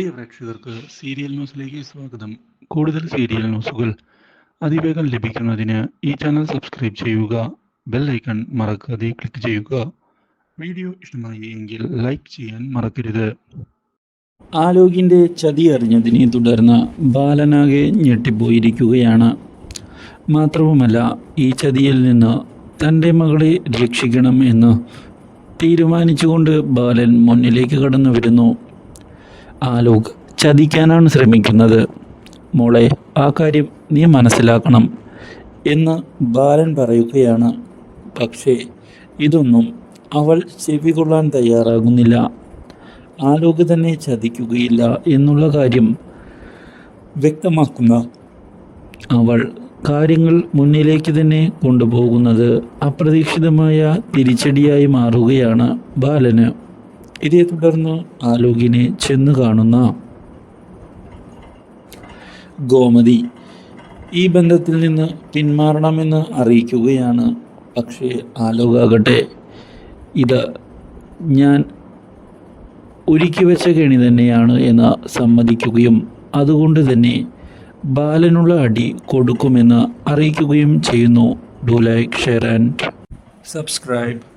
പ്രിയ പ്രേക്ഷകർക്ക് സീരിയൽ ന്യൂസിലേക്ക് സ്വാഗതം. കൂടുതൽ സീരിയൽ ന്യൂസുകൾ അതിവേഗം ലഭിക്കുന്നതിന് ഈ ചാനൽ സബ്സ്ക്രൈബ് ചെയ്യുക ബെൽ ഐക്കൺ മറക്കാതെ ക്ലിക്ക് ചെയ്യുക. വീഡിയോ ഇഷ്ടമായി എങ്കിൽ ലൈക്ക് ചെയ്യാൻ മറക്കരുത്. ആലോകിന്റെ ചതി അറിഞ്ഞതിനെ തുടർന്ന് ബാലനാകെ ഞെട്ടിപ്പോയിരിക്കുകയാണ്. മാത്രവുമല്ല ഈ ചതിയിൽ നിന്ന് തന്റെ മകളെ രക്ഷിക്കണം എന്ന് തീരുമാനിച്ചുകൊണ്ട് ബാലൻ മുന്നിലേക്ക് കടന്നു വരുന്നു ആലോക് ചതിക്കാനാണ് ശ്രമിക്കുന്നത്. മോളെ ആ കാര്യം നീ മനസ്സിലാക്കണം എന്ന് ബാലൻ പറയുകയാണ്. പക്ഷേ ഇതൊന്നും അവൾ ചെവികൊള്ളാൻ തയ്യാറാകുന്നില്ല. ആലോക് തന്നെ ചതിക്കുകയില്ല എന്നുള്ള കാര്യം വ്യക്തമാക്കുന്ന അവൾ കാര്യങ്ങൾ മുന്നിലേക്ക് തന്നെ കൊണ്ടുപോകുന്നത് അപ്രതീക്ഷിതമായ തിരിച്ചടിയായി മാറുകയാണ് ബാലന്. ഇതേ തുടർന്ന് ആലോകിനെ ചെന്ന് കാണുന്ന ഗോമതി ഈ ബന്ധത്തിൽ നിന്ന് പിന്മാറണമെന്ന് അറിയിക്കുകയാണ്. പക്ഷേ ആലോകാകട്ടെ ഇത് ഞാൻ ഒരുക്കി വെച്ച കെണി തന്നെയാണ് എന്ന് സമ്മതിക്കുകയും അതുകൊണ്ട് തന്നെ ബാലനുള്ള അടി കൊടുക്കുമെന്ന് അറിയിക്കുകയും ചെയ്യുന്നു. Do like share and subscribe.